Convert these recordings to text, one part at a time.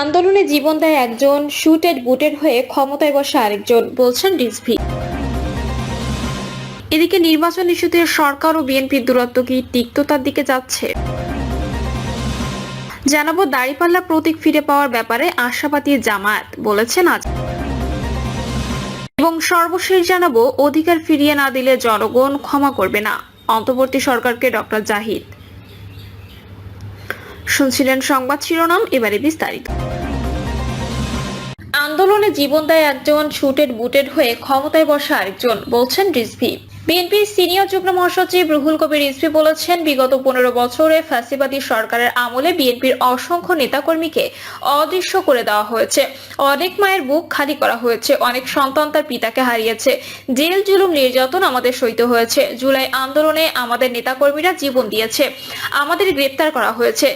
আন্দোলনে জীবন দেয় একজন শুটেড বুটেড হয়ে ক্ষমতায় বসে আরেকজন, বলছেন রিজভি। এদিকে নির্বাচন ইস্যুতে সরকার ও বিএনপির দূরত্ব কি তিক্ততার দিকে যাচ্ছে? জানাব দাড়িপাল্লা প্রতীক ফিরে পাওয়ার ব্যাপারে আশাবাদী জামায়াত, বলেছেন আজ। এবং সর্বশেষ জানাব, অধিকার ফিরিয়ে না দিলে জনগণ ক্ষমা করবে না। অন্তর্বর্তী সরকারকে ডক্টর জাহিদ। শুনছিলেন সংবাদ শিরোনাম, এবারে বিস্তারিত। আন্দোলনে জীবন দেয় একজন শুটেড বুটেড হয়ে ক্ষমতায় বসা আরেকজন বলছেন রিজভি। বিএনপির সিনিয়র যুগ্ম মহাসচিব রুহুল কবির রিজভি বলেছেন, বিগত পনেরো বছরে ফ্যাসিবাদী সরকারের আমলে বিএনপির অসংখ্য নেতাকর্মীকে অদৃশ্য করে দেওয়া হয়েছে। অনেক মায়ের বুক খালি করা হয়েছে, অনেক সন্তান তার পিতাকে হারিয়েছে। জেল, জুলুম, নির্যাতন আমাদের সইতে হয়েছে। জুলাই আন্দোলনে আমাদের নেতাকর্মীরা জীবন দিয়েছে, আমাদের গ্রেপ্তার করা হয়েছে।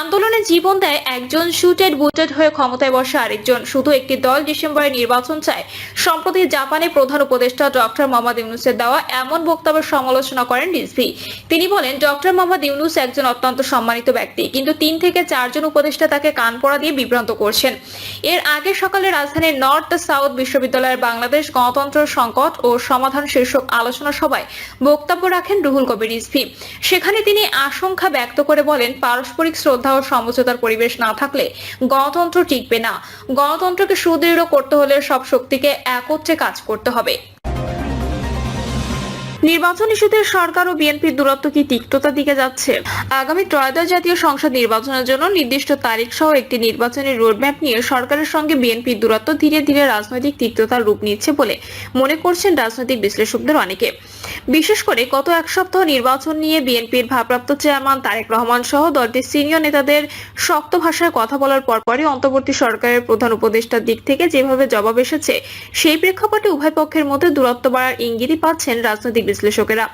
আন্দোলনে জীবন দেয় একজন শুটেড বুটেড হয়ে ক্ষমতায় বসে আরেকজন। শুধু একটি দল ডিসেম্বরে নির্বাচন চায়, সম্প্রতি জাপানে প্রধান উপদেষ্টা ডক্টর মোহাম্মদ ইউনুসের দেওয়া এমন বক্তব্যের সমালোচনা করেন রিজভি। তিনি বলেন, ডক্টর মোহাম্মদ ইউনুস একজন অত্যন্ত সম্মানিত ব্যক্তি, কিন্তু তিন থেকে চারজন উপদেষ্টা তাকে কান পড়া দিয়ে বিভ্রান্ত করছেন। এর আগে সকালে রাজধানীর নর্থ সাউথ বিশ্ববিদ্যালয়ের বাংলাদেশ গণতন্ত্র সংকট ও সমাধান শীর্ষক আলোচনা সভায় বক্তব্য রাখেন রুহুল কবির রিজভি। সেখানে তিনি আশঙ্কা ব্যক্ত করে বলেন, পারস্পরিক শ্রদ্ধা ও সমঝোতার পরিবেশ না থাকলে গণতন্ত্র টিকবে না। গণতন্ত্রকে সুদৃঢ় করতে হলে সব শক্তিকে একত্রে কাজ করতে হবে। নির্বাচন ইস্যুতে সরকার ও বিএনপির দূরত্ব কি তিক্ততার দিকে যাচ্ছে? আগামী ত্রয়োদশ জাতীয় সংসদ নির্বাচনের জন্য নির্দিষ্ট তারিখ সহ একটি নির্বাচনী রোডম্যাপ নিয়ে সরকারের সঙ্গে বিএনপির দূরত্ব ধীরে ধীরে রাজনৈতিক তিক্ততার রূপ নিচ্ছে বলে মনে করছেন রাজনৈতিক বিশ্লেষকদের অনেকে। বিশেষ করে গত এক সপ্তাহ নির্বাচন নিয়ে বিএনপির ভারপ্রাপ্ত চেয়ারম্যান তারেক রহমান সহ দলটির সিনিয়র নেতাদের শক্ত ভাষায় কথা বলার পরপরই অন্তর্বর্তী সরকারের প্রধান উপদেষ্টার দিক থেকে যেভাবে জবাব এসেছে, সেই প্রেক্ষাপটে উভয় পক্ষের মধ্যে দূরত্ব বাড়ার ইঙ্গিতই পাচ্ছেন রাজনৈতিক বিশ্লেষকেরা।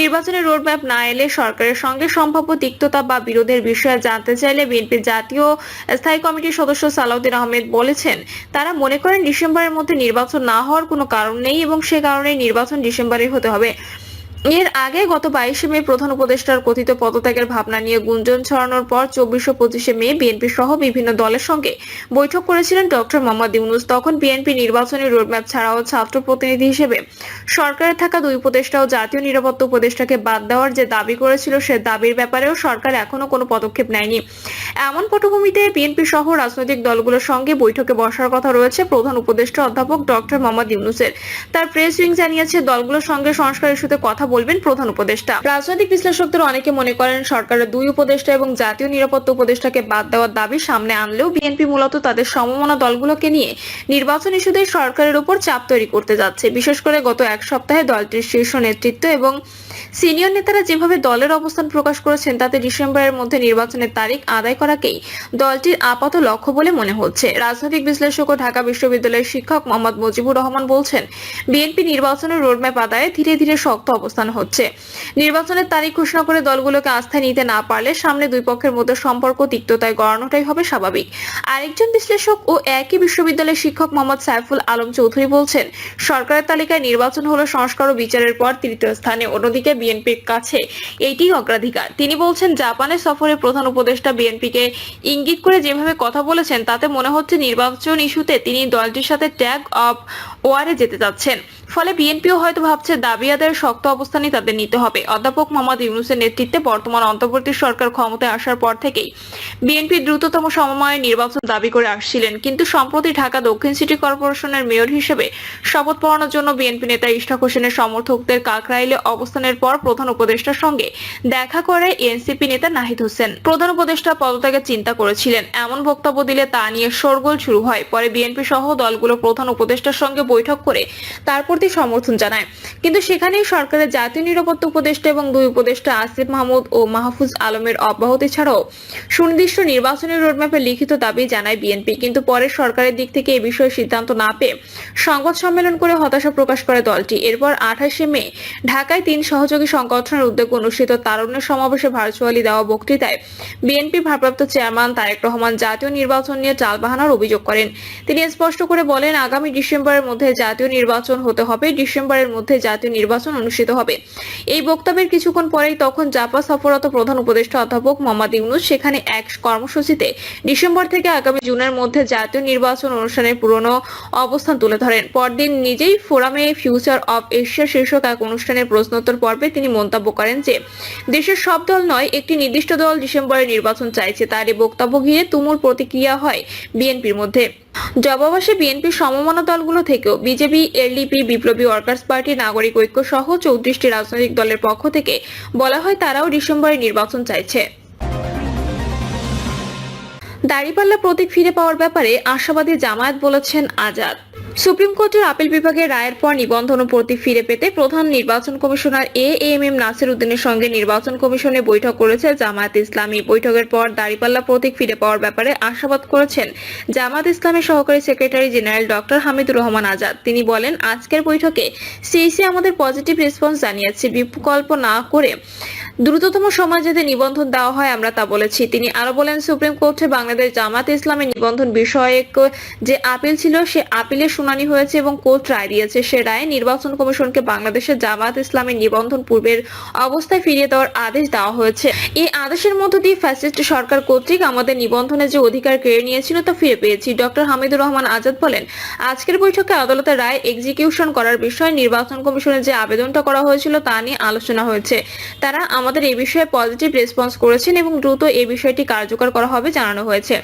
নির্বাচনের রোডম্যাপ না এলে সরকারের সঙ্গে সম্ভাব্য তিক্ততা বা বিরোধের বিষয়ে জানতে চাইলে বিএনপির জাতীয় স্থায়ী কমিটির সদস্য সালাউদ্দিন আহমেদ বলেছেন, তারা মনে করেন ডিসেম্বরের মধ্যে নির্বাচন না হওয়ার কোনো কারণ নেই এবং সে কারণে নির্বাচন ডিসেম্বরে হতে হবে। এর আগে গত বাইশে মে প্রধান উপদেষ্টার কথিত পদত্যাগের ভাবনা নিয়ে গুঞ্জন ছড়ানোর পর চব্বিশ ও পঁচিশে মে বিএনপি সহ বিভিন্ন দলের সঙ্গে বৈঠক করেছিলেন ডক্টর মোহাম্মদ ইউনুস। তখন বিএনপি নির্বাচনী রোডম্যাপ ছাড়াও ছাত্র প্রতিনিধি হিসেবে সরকারে থাকা দুই উপদেষ্টা ও জাতীয় নিরাপত্তা উপদেষ্টাকে বাদ দেওয়ার যে দাবি করেছিল, সে দাবির ব্যাপারেও সরকার এখনও কোনো পদক্ষেপ নেয়নি। এমন পটভূমিতে বিএনপি সহ রাজনৈতিক দলগুলোর সঙ্গে বৈঠকে বসার কথা রয়েছে প্রধান উপদেষ্টা অধ্যাপক ডক্টর মোহাম্মদ ইউনুসের। তার প্রেস উইং জানিয়েছে, দলগুলোর সঙ্গে সংস্কার ইস্যুতে কথা বলবেন প্রধান উপদেষ্টা। রাজনৈতিক বিশ্লেষকদের অনেকে মনে করেন সরকারের দুই উপদেষ্টা এবং জাতীয় নিরাপত্তা উপদেষ্টাকে বাদ দেওয়ার দাবি সামনে আনলেও বিএনপি মূলত তাদের সমমনা দলগুলোকে নিয়ে নির্বাচন ইস্যুতে সরকারের উপর চাপ তৈরি করতে যাচ্ছে। বিশেষ করে গত এক সপ্তাহে দলটির শীর্ষ নেতৃত্ব এবং সিনিয়র নেতারা যেভাবে দলের অবস্থান প্রকাশ করেছেন, তাতে ডিসেম্বরের মধ্যে নির্বাচনের তারিখ আদায় করাকেই দলটির আপাত লক্ষ্য বলে মনে হচ্ছে। রাজনৈতিক বিশ্লেষক ও ঢাকা বিশ্ববিদ্যালয়ের শিক্ষক মোহাম্মদ মুজিবুর রহমান বলছেন, বিএনপি নির্বাচনের রোডম্যাপ আদায়ে ধীরে ধীরে শক্ত অবস্থান হচ্ছে। নির্বাচনের তারিখ ঘোষণা করে দলগুলোকে আস্থায় নিতে না পারলে সামনে দুই পক্ষের মধ্যে সম্পর্ক তিক্ততায় গড়ানোটাই হবে স্বাভাবিক। আরেকজন বিশ্লেষক ও একই বিশ্ববিদ্যালয়ের শিক্ষক মোহাম্মদ সাইফুল আলম চৌধুরী বলছেন, সরকারের তালিকায় নির্বাচন হলো সংস্কার ও বিচারের পর তৃতীয় স্থানে, অন্যদিকে বিএনপির কাছে এইটিই অগ্রাধিকার। তিনি বলছেন, জাপানের সফরে প্রধান উপদেষ্টা বিএনপিকে ইঙ্গিত করে যেভাবে কথা বলেছেন, তাতে মনে হচ্ছে নির্বাচন ইস্যুতে তিনি দলটির সাথে ট্যাগ অফ ওয়ারে যেতে যাচ্ছেন ফলে বিএনপিও হয়তো ভাবছে, দাবি আদায়ের শক্ত অবস্থানই তাদের নিতে হবে। অধ্যাপক মোহাম্মদ ইউনুসের নেতৃত্বে বর্তমান অন্তর্বর্তী সরকার ক্ষমতায় আসার পর থেকেই বিএনপি দ্রুততম সময়ে নির্বাচন দাবি করে আসছিলেন। কিন্তু সম্প্রতি ঢাকা দক্ষিণ সিটি কর্পোরেশনের মেয়র হিসেবে শপথ পড়ানোর জন্য বিএনপি নেতা ইশরাক হোসেনের সমর্থকদের কাকরাইলে অবস্থানের পর প্রধান উপদেষ্টার সঙ্গে দেখা করে এনসিপি নেতা নাহিদ হোসেন। প্রধান উপদেষ্টা পদত্যাগের চিন্তা করেছিলেন। এমন বক্তব্য দিলে তা নিয়ে শোরগোল শুরু হয়। পরে বিএনপি সহ দলগুলো প্রধান উপদেষ্টার সঙ্গে বৈঠক করে তার প্রতি সমর্থন জানায়। কিন্তু সেখানেই সরকারের জাতীয় নিরাপত্তা উপদেষ্টা এবং দুই উপদেষ্টা আসিফ মাহমুদ ও মাহফুজ আলমের অব্যাহতি ছাড়াও সুনির্দিষ্ট নির্বাচনী রোডম্যাপের লিখিত দাবি জানায় বিএনপি। কিন্তু পরে সরকারের দিক থেকে এ বিষয়ে সিদ্ধান্ত না পেয়ে সংবাদ সম্মেলন করে হতাশা প্রকাশ করে দলটি। এরপর আঠাশে মে ঢাকায় তিন সহযোগী সহযোগী সংগঠনের উদ্যোগে অনুষ্ঠিত তারুণ্যের সমাবেশে ভার্চুয়ালি দেওয়া বক্তৃতায় বিএনপি ভারপ্রাপ্ত চেয়ারম্যান তারেক রহমান জাতীয় নির্বাচন নিয়ে টালবাহানার অভিযোগ করেন। তিনি স্পষ্ট করে বলেন, আগামী ডিসেম্বরের মধ্যে জাতীয় নির্বাচন হতে হবে, ডিসেম্বরের মধ্যে জাতীয় নির্বাচন অনুষ্ঠিত হবে। এই বক্তব্যের কিছুক্ষণ পরেই তখন জাপা সফররত প্রধান উপদেষ্টা অধ্যাপক মোহাম্মদ ইউনুস সেখানে এক কর্মসূচিতে ডিসেম্বর থেকে আগামী জুনের মধ্যে জাতীয় নির্বাচন অনুষ্ঠানের পুরনো অবস্থান তুলে ধরেন। পরদিন নিজেই ফোরামে ফিউচার অব এশিয়া শীর্ষক এক অনুষ্ঠানের প্রশ্নোত্তর পর্বে তিনি মন্তব্য করেন যে, দেশের সব দল নয়, একটি নির্দিষ্ট দল ডিসেম্বরে নির্বাচন চাইছে। তার এই বক্তব্য ঘিরে তুমুল প্রতিক্রিয়া হয় বিএনপির মধ্যে। জবাবাসে বিএনপির সমমনা দলগুলো থেকেও। বিজেপি, এলডিপি, বিপ্লবী ওয়ার্কার্স পার্টি, নাগরিক ঐক্য সহ চৌত্রিশটি রাজনৈতিক দলের পক্ষ থেকে বলা হয় তারাও ডিসেম্বরে নির্বাচন চাইছে। দাড়িপাল্লা প্রতীক ফিরে পাওয়ার ব্যাপারে আশাবাদী জামায়াত বলেছেন আজাদ। সুপ্রিম কোর্টের আপিল বিভাগের রায়ের পর নিবন্ধন ও প্রতীক ফিরে পেতে প্রধান নির্বাচন commissioner A M M Nasir উদ্দিনের সঙ্গে নির্বাচন কমিশনে বৈঠক করেছে জামায়াত ইসলামী। বৈঠকের পর দাড়িপাল্লা প্রতীক ফিরে পাওয়ার ব্যাপারে আশাবাদ করেছেন জামায়াত ইসলামের সহকারী secretary general doctor Hamidur Rahman Azad. তিনি বলেন, আজকের বৈঠকে সিইসি আমাদের পজিটিভ রেসপন্স জানিয়েছে। বিকল্প না করে দ্রুততম সময় যাতে নিবন্ধন দেওয়া হয় আমরা তা বলেছি। তিনি আরও বলেন, সুপ্রিম কোর্টে বাংলাদেশ জামাত ইসলামের নিবন্ধন বিষয়ক যে আপিল ছিল, সে আপিলের শুনানি হয়েছে এবং কোর্ট রায় দিয়েছে। সে রায়ে নির্বাচন কমিশনকে বাংলাদেশের জামাত ইসলামের নিবন্ধন পূর্বের অবস্থায় ফিরিয়ে দেওয়ার আদেশ দেওয়া হয়েছে। এই আদেশের মধ্য দিয়ে ফ্যাসিস্ট সরকার কর্তৃক আমাদের নিবন্ধনের যে অধিকার কেড়ে নিয়েছিল তা ফিরে পেয়েছি। ডক্টর হামিদুর রহমান আজাদ বলেন, আজকের বৈঠকে আদালতের রায় এক্সিকিউশন করার বিষয়ে নির্বাচন কমিশনের যে আবেদনটা করা হয়েছিল তা নিয়ে আলোচনা হয়েছে। তারা আমাদের এই বিষয়ে পজিটিভ রেসপন্স করেছেন এবং দ্রুত এই বিষয়টি কার্যকর করা হবে জানানো হয়েছে।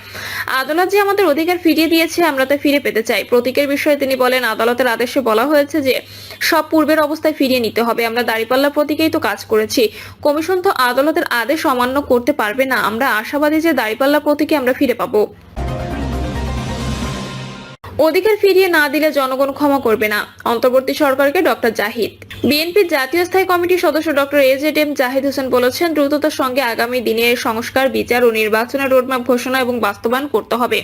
আদালত যে আমাদের অধিকার ফিরিয়ে দিয়েছে, আমরা তা ফিরে পেতে চাই। প্রতীকের বিষয়ে তিনি বলেন, আদালতের আদেশে বলা হয়েছে যে, সব পূর্বের অবস্থায় ফিরিয়ে নিতে হবে। আমরা দাঁড়িপাল্লা প্রতীকেই তো কাজ করেছি। কমিশন তো আদালতের আদেশ অমান্য করতে পারবে না। আমরা আশাবাদী যে দাঁড়িপাল্লা প্রতীকে আমরা ফিরে পাবো। অধিকার ফিরিয়ে না দিলে জনগণ ক্ষমা করবে না। অন্তর্বর্তী সরকারকে ডক্টর জাহিদ। বিএনপির জাতীয় স্থায়ী কমিটির সদস্য doctor A Z M Zahid Hossain বলেছেন, দ্রুততার সঙ্গে আগামী দিনে সংস্কার, বিচার ও নির্বাচনের রোডম্যাপ ঘোষণা এবং বাস্তবায়ন করতে হবে।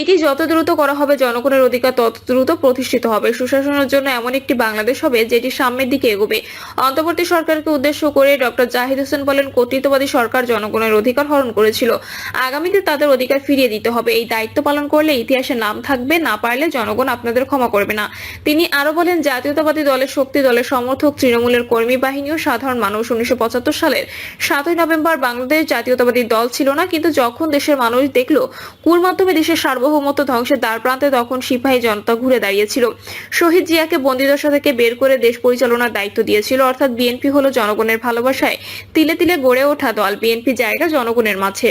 এটি যত দ্রুত করা হবে, জনগণের অধিকার তত দ্রুত প্রতিষ্ঠিত হবে। সুশাসনের জন্য এমন একটি বাংলাদেশ হবে, যেটি সামনের দিকে এগোবে। অন্তর্বর্তী সরকারকে উদ্দেশ্য করে ডক্টর জাহিদ হোসেন বলেন, কর্তৃত্ববাদী সরকার জনগণের অধিকার হরণ করেছিল। আগামীতে তাদের অধিকার ফিরিয়ে দিতে হবে। এই দায়িত্ব পালন করলে ইতিহাসে নাম থাকবে, না পারলে জনগণ আপনাদের ক্ষমা করবে না। তিনি আরও বলেন, জাতীয়তাবাদী দলের শক্তি, দলের সমর্থক, তৃণমূলের কর্মী বাহিনী ও সাধারণ মানুষ। উনিশশো পঁচাত্তর সালের সাতই নভেম্বর বাংলাদেশ জাতীয়তাবাদী দল ছিল না, কিন্তু যখন দেশের মানুষ দেখল কুর মাধ্যমে দেশের সার্বভৌমত্ব ধ্বংসের দ্বার প্রান্তে, তখন সিপাহী জনতা ঘুরে দাঁড়িয়েছিল। শহীদ জিয়াকে বন্দিদশা থেকে বের করে দেশ পরিচালনার দায়িত্ব দিয়েছিল। অর্থাৎ বিএনপি হলো জনগণের ভালোবাসায় তিলে তিলে গড়ে ওঠা দল। বিএনপি জায়গা জনগণের মাঝে।